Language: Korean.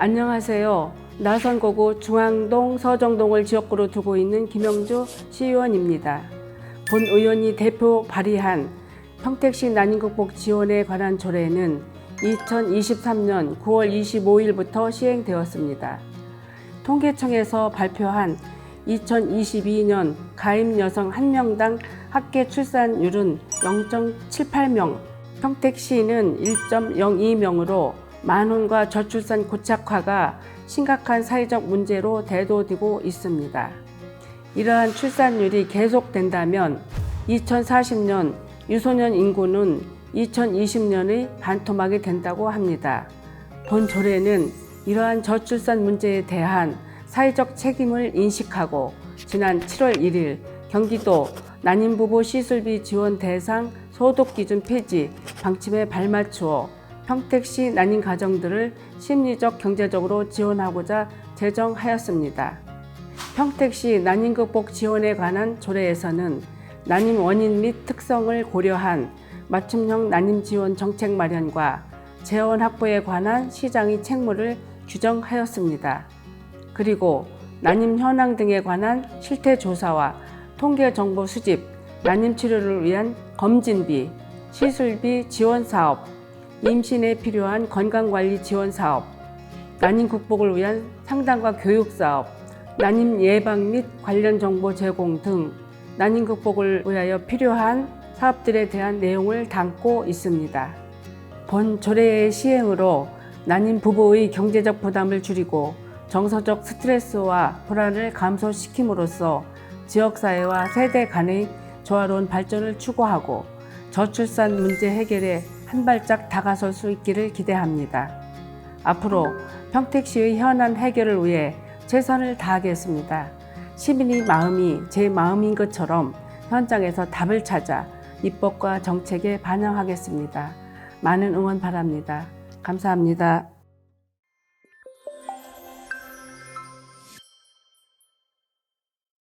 안녕하세요. 나선거구 중앙동 서정동을 지역구로 두고 있는 김영주 시의원입니다. 본 의원이 대표 발의한 평택시 난임극복 지원에 관한 조례는 2023년 9월 25일부터 시행되었습니다. 통계청에서 발표한 2022년 가임 여성 1명당 합계 출산율은 0.78명, 평택시는 1.02명으로 만혼과 저출산 고착화가 심각한 사회적 문제로 대두되고 있습니다. 이러한 출산율이 계속된다면 2040년 유소년 인구는 2020년의 반토막이 된다고 합니다. 본 조례는 이러한 저출산 문제에 대한 사회적 책임을 인식하고 지난 7월 1일 경기도 난임부부 시술비 지원 대상 소득 기준 폐지 방침에 발맞추어 평택시 난임 가정들을 심리적 경제적으로 지원하고자 제정하였습니다. 평택시 난임 극복 지원에 관한 조례에서는 난임 원인 및 특성을 고려한 맞춤형 난임 지원 정책 마련과 재원 확보에 관한 시장의 책무를 규정하였습니다. 그리고 난임 현황 등에 관한 실태 조사와 통계 정보 수집, 난임 치료를 위한 검진비, 시술비 지원 사업, 임신에 필요한 건강관리 지원 사업, 난임 극복을 위한 상담과 교육 사업, 난임 예방 및 관련 정보 제공 등 난임 극복을 위하여 필요한 사업들에 대한 내용을 담고 있습니다. 본 조례의 시행으로 난임 부부의 경제적 부담을 줄이고 정서적 스트레스와 불안을 감소시킴으로써 지역사회와 세대 간의 조화로운 발전을 추구하고 저출산 문제 해결에 한 발짝 다가설 수 있기를 기대합니다. 앞으로 평택시의 현안 해결을 위해 최선을 다하겠습니다. 시민의 마음이 제 마음인 것처럼 현장에서 답을 찾아 입법과 정책에 반영하겠습니다. 많은 응원 바랍니다. 감사합니다.